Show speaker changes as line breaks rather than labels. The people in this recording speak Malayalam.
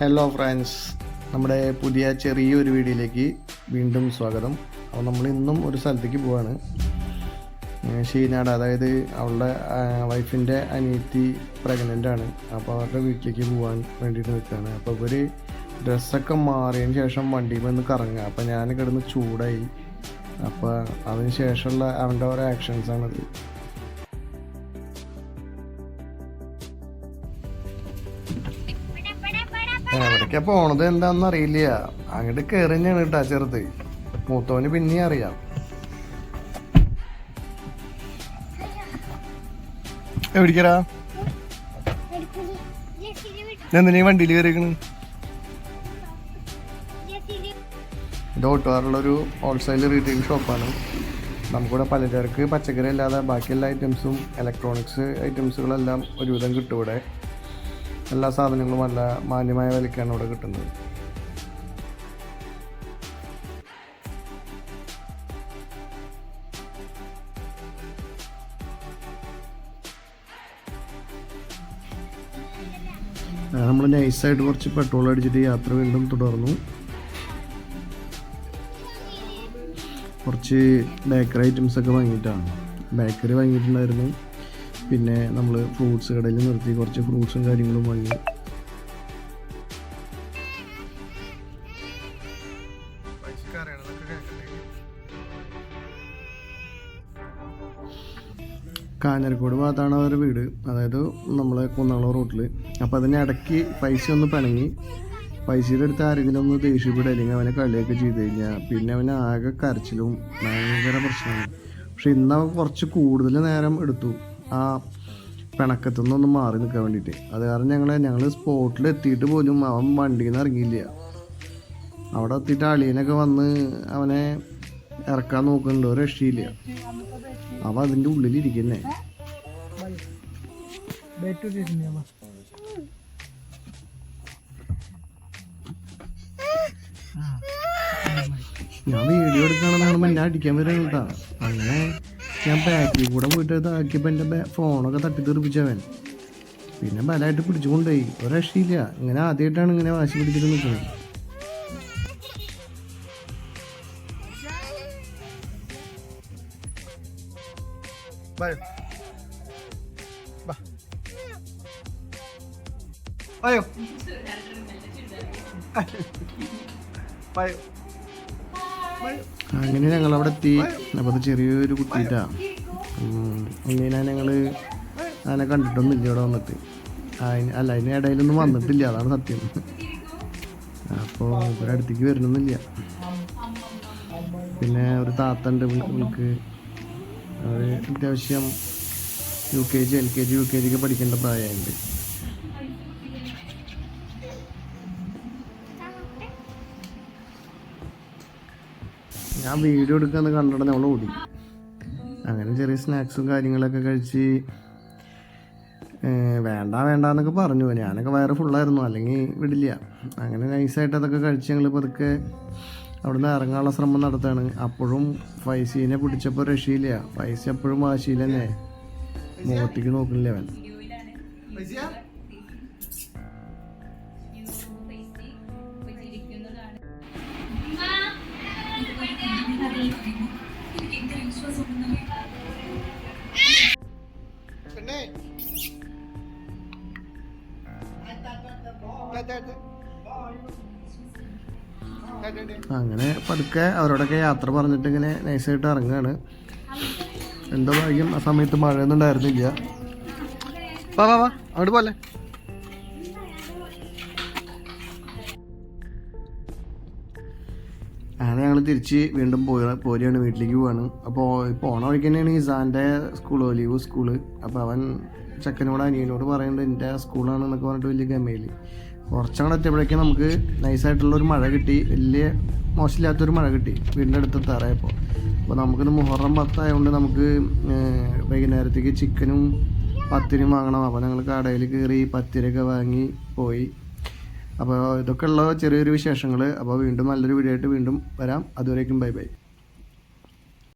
ഹലോ ഫ്രണ്ട്സ് നമ്മുടെ പുതിയ ചെറിയൊരു വീഡിയോയിലേക്ക് വീണ്ടും സ്വാഗതം. അപ്പോൾ നമ്മൾ ഇന്നും ഒരു സ്ഥലത്തേക്ക് പോവാണ്. ഷീനാട് അതായത് അവളുടെ വൈഫിന്റെ അനിയത്തി പ്രഗ്നന്റ് ആണ്. അപ്പോൾ അവരുടെ വീട്ടിലേക്ക് പോകാൻ വേണ്ടിയിട്ട് നിൽക്കുകയാണ്. അപ്പോൾ ഇവർ ഡ്രസ്സൊക്കെ മാറിയതിന് ശേഷം വണ്ടിയിൽ വന്ന് കറങ്ങുക. അപ്പോൾ ഞാൻ കിടന്ന് ചൂടായി. അപ്പോൾ അതിന് ശേഷമുള്ള അവന്റെ ഓരോ ആക്ഷൻസാണത് എവിടേക്കാ പോണത് എന്താണെന്ന് അറിയില്ല. അങ്ങോട്ട് കയറി തന്നെയാണ് കേട്ടാ ചെറുത്. മൂത്തവന് പിന്നെയും അറിയാം. എവിടേക്കടാ? എന്തിനാ വണ്ടിയിൽ കയറിക്കണ് ഇത് ഓട്ടുകാരുള്ളൊരു ഹോൾസെയിൽ റീറ്റെയിൽ ഷോപ്പാണ്. നമുക്കിവിടെ പലചരക്ക് പച്ചക്കറി അല്ലാതെ ബാക്കി എല്ലാ ഐറ്റംസും ഇലക്ട്രോണിക്സ് ഐറ്റംസുകളെല്ലാം ഒരുവിധം കിട്ടും ഇവിടെ. എല്ലാ സാധനങ്ങളും നല്ല മാന്യമായ വിലയ്ക്കാണ് ഇവിടെ കിട്ടുന്നത്. നമ്മൾ നൈസായിട്ട് കുറച്ച് പെട്രോൾ അടിച്ചിട്ട് യാത്ര വീണ്ടും തുടർന്നു. കുറച്ച് ബേക്കറി ഐറ്റംസ് ഒക്കെ വാങ്ങിയിട്ടാണ്. ബേക്കറി വാങ്ങിയിട്ടുണ്ടായിരുന്നു. പിന്നെ നമ്മൾ ഫ്രൂട്ട്സ് കടയിൽ നിർത്തി കുറച്ച് ഫ്രൂട്ട്സും കാര്യങ്ങളും വാങ്ങി. കാഞ്ഞിരക്കോട് ഭാഗത്താണ് അവരുടെ വീട്. അതായത് നമ്മളെ കുന്നാളോ റോട്ടിൽ അപ്പോൾ അതിന് ഇടയ്ക്ക് പൈസ ഒന്ന് പിണങ്ങി. പൈസയുടെ അടുത്ത് ആരെങ്കിലും ഒന്ന് ദേഷ്യപ്പെടുക അല്ലെങ്കിൽ അവനെ കളിയൊക്കെ ചെയ്ത് കഴിഞ്ഞാൽ പിന്നെ അവന് ആകെ കരച്ചിലും ഭയങ്കര പ്രശ്നമാണ് പക്ഷെ ഇന്ന് അവൻ കുറച്ച് കൂടുതൽ നേരം എടുത്തു. ആ പിണക്കത്തു നിന്നൊന്ന് മാറി നിൽക്കാൻ വേണ്ടിയിട്ട്. അത് കാരണം ഞങ്ങൾ ഞങ്ങൾ സ്പോട്ടിൽ എത്തിയിട്ട് പോലും അവൻ വണ്ടിയിൽ നിന്ന് ഇറങ്ങിയില്ല. അവിടെ എത്തിയിട്ട് അളിയനൊക്കെ വന്ന് അവനെ ഇറക്കാൻ നോക്കുന്നുണ്ട് രക്ഷയില്ല. അവ അതിന്റെ ഉള്ളിലിരിക്കുന്നേ. ഞാൻ വീഡിയോ എടുക്കണമെന്നാണ് എന്നെ അടിക്കാൻ വരുന്നത് കേട്ടാ. അങ്ങനെ ഞാൻ ബാക്കിൽ കൂടെ പോയിട്ട് ഇതാക്കിയപ്പോൾ എന്റെ ഫോണൊക്കെ തട്ടി തെറിപ്പിച്ചവൻ പിന്നെ ബലമായിട്ട് പിടിച്ചുകൊണ്ടുപോയി ഒരു രക്ഷയില്ല. ഇങ്ങനെ ആദ്യമായിട്ടാണ് ഇങ്ങനെ വാശി പിടിച്ചിട്ട് നിൽക്കുന്നത്. അയ്യോ അങ്ങനെ ഞങ്ങൾ അവിടെ എത്തി. അപ്പോൾ അത് ചെറിയൊരു കുട്ടിയിട്ടാണ് അങ്ങനെ ഞങ്ങൾ അതിനെ കണ്ടിട്ടൊന്നുമില്ല ഇവിടെ വന്നിട്ട്. അതിന് അല്ല അതിന് ഇടയിലൊന്നും വന്നിട്ടില്ല. അതാണ് സത്യം. അപ്പോൾ ഇവരുടെ അടുത്തേക്ക് വരണമെന്നില്ല. പിന്നെ ഒരു താത്ത ഉണ്ട് നമുക്ക് അവർ അത്യാവശ്യം U K G L K G U K ജിക്ക് പഠിക്കേണ്ട പ്രായമുണ്ട് ഞാൻ വീഡിയോ എടുക്കാന്ന് കണ്ടിട്ട് നമ്മൾ ഓടി. അങ്ങനെ ചെറിയ സ്നാക്സും കാര്യങ്ങളൊക്കെ കഴിച്ച് വേണ്ട വേണ്ട എന്നൊക്കെ പറഞ്ഞു. ഞാനൊക്കെ വയറ് ഫുള്ളായിരുന്നു അല്ലെങ്കിൽ വിടില്ല. അങ്ങനെ നൈസായിട്ട് അതൊക്കെ കഴിച്ച് ഞങ്ങൾ പതുക്കെ അവിടുന്ന് ഇറങ്ങാനുള്ള ശ്രമം നടത്താണ്. അപ്പോഴും ഫൈസീനെ പിടിച്ചപ്പോൾ രക്ഷയില്ല. ഫൈസ എപ്പോഴും വാശിയില്ല തന്നെ മുഖത്തേക്ക് നോക്കുന്നില്ല അവൻ. അങ്ങനെ പതുക്കെ അവരോടൊക്കെ യാത്ര പറഞ്ഞിട്ട് ഇങ്ങനെ നൈസായിട്ട് ഇറങ്ങുകയാണ് എന്തോ ഭാഗ്യം? ആ സമയത്ത് മഴയൊന്നും ഉണ്ടായിരുന്നില്ല. വാ വാ വാ. അങ്ങോട്ട് പോലെ അങ്ങനെ ഞങ്ങൾ തിരിച്ച് വീണ്ടും പോയ പോരുകയാണ് വീട്ടിലേക്ക് പോവാണ്. അപ്പോൾ ഇപ്പോൾ ഓണം വഴിക്ക് തന്നെയാണ് ഇസാന്റെ സ്കൂൾ ഒലിവ് സ്കൂൾ അപ്പോൾ അവൻ ചെക്കനോട് അനിയനോട് പറയുന്നുണ്ട് എന്റെ സ്കൂളാണ് എന്നൊക്കെ പറഞ്ഞിട്ട് വലിയ ഗമയിൽ കുറച്ചങ്ങോട്ട് എത്തിയപ്പോഴേക്കും നമുക്ക് നൈസായിട്ടുള്ള ഒരു മഴ കിട്ടി. വലിയ മോശമില്ലാത്തൊരു മഴ കിട്ടി. വീടിന്റെ അടുത്ത് തറയപ്പോൾ അപ്പോൾ നമുക്കിത് മുഹറം പത്തായതുകൊണ്ട് നമുക്ക് വൈകുന്നേരത്തേക്ക് ചിക്കനും പത്തിരിയും വാങ്ങണം. അപ്പോൾ ഞങ്ങൾ കടയിൽ കയറി പത്തിരിയൊക്കെ വാങ്ങി പോയി. അപ്പോൾ ഇതൊക്കെ ഉള്ള ചെറിയൊരു വിശേഷങ്ങൾ. അപ്പോൾ വീണ്ടും നല്ലൊരു വീഡിയോ ആയിട്ട് വീണ്ടും വരാം. അതുവരേക്കും ബൈ ബൈ.